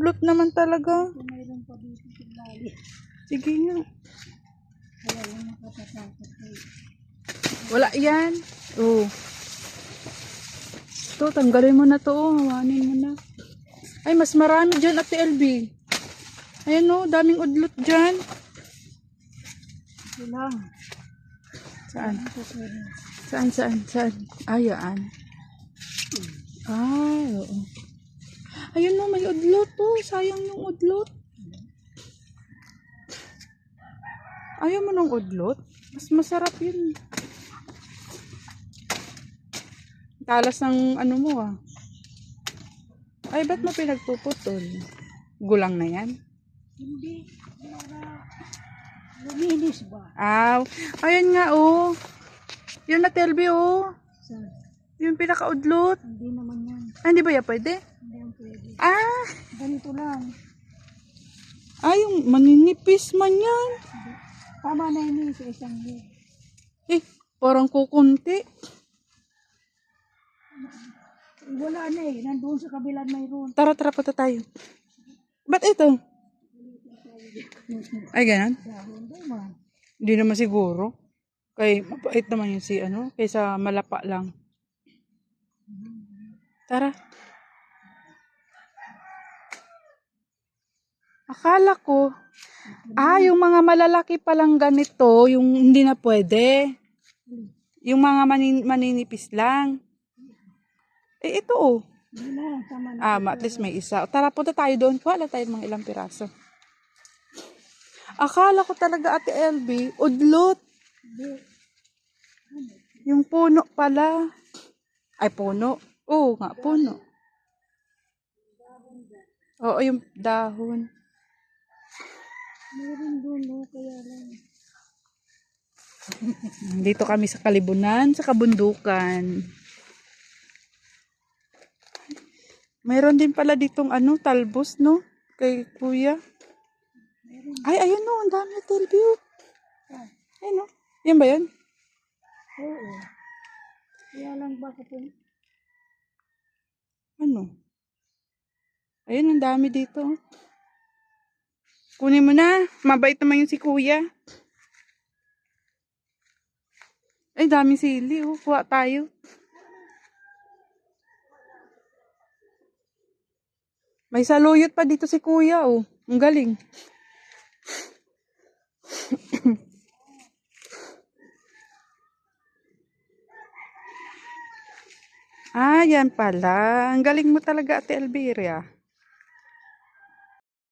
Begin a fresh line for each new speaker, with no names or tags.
udlot naman talaga.
Mayroon pa dito sa lali.
Sige nga.
Kaya yung.
Wala yan. Oh. Ito, tanggalin mo na to. Oh. Hawanin mo na. Ay, mas marami dyan, Ate LB. Ayan oh, daming udlot dyan.
Ito lang.
Saan? Saan, saan, saan? Ayaan. Ay, oo. Udlot oh. Sayang yung udlot. Ayaw mo ng udlot? Mas masarap yun. Talas ng ano mo ah. Ay, ba't mo pinagpuputol? Gulang na yan?
Hindi. Luminis ba?
Aw. Ayun nga oh. Yun na Telby oh. Yung pinakaudlot.
hindi naman yan.
Ah, hindi ba yan pwede? Ah!
Ganito lang.
Ay, yung maninipis man yan.
Tama na yun eh, sa isang year.
Eh, parang kukunti.
Wala na eh. Nandun sa kabilang mayroon.
Tara, tara, punta tayo. Ba't ito? Ay, ganun? Hindi naman siguro. Kay, mapait naman yun si, ano, kaysa malapa lang. Tara. Akala ko, ah, yung mga malalaki palang ganito, yung hindi na pwede. Yung mga manin, maninipis lang. Eh, ito oh.
Tama na.
Ah, at least may isa. Tara, punta tayo doon. Lang tayo mga ilang piraso. Akala ko talaga, Ate LB, udlot. Yung puno pala. Ay, puno. Oo nga, puno. Oo, yung dahon.
Meron doon no. Kaya lang.
Dito kami sa kalibunan, sa kabundukan. Mayroon din pala ditong ano, talbos, no? Kay kuya. Ay, ayun no, ang dami talbos. Ayun no. Yan ba yun?
Oo. Kaya lang baka po.
Ano? Ayun, ang dami dito. Kunin mo na. Mabait naman yung si kuya. Ay, dami sili. Oh. Kuha tayo. May saluyot pa dito si kuya. Oh. Ang galing. Ah, yan pala. Ang galing mo talaga, Ate Elvira.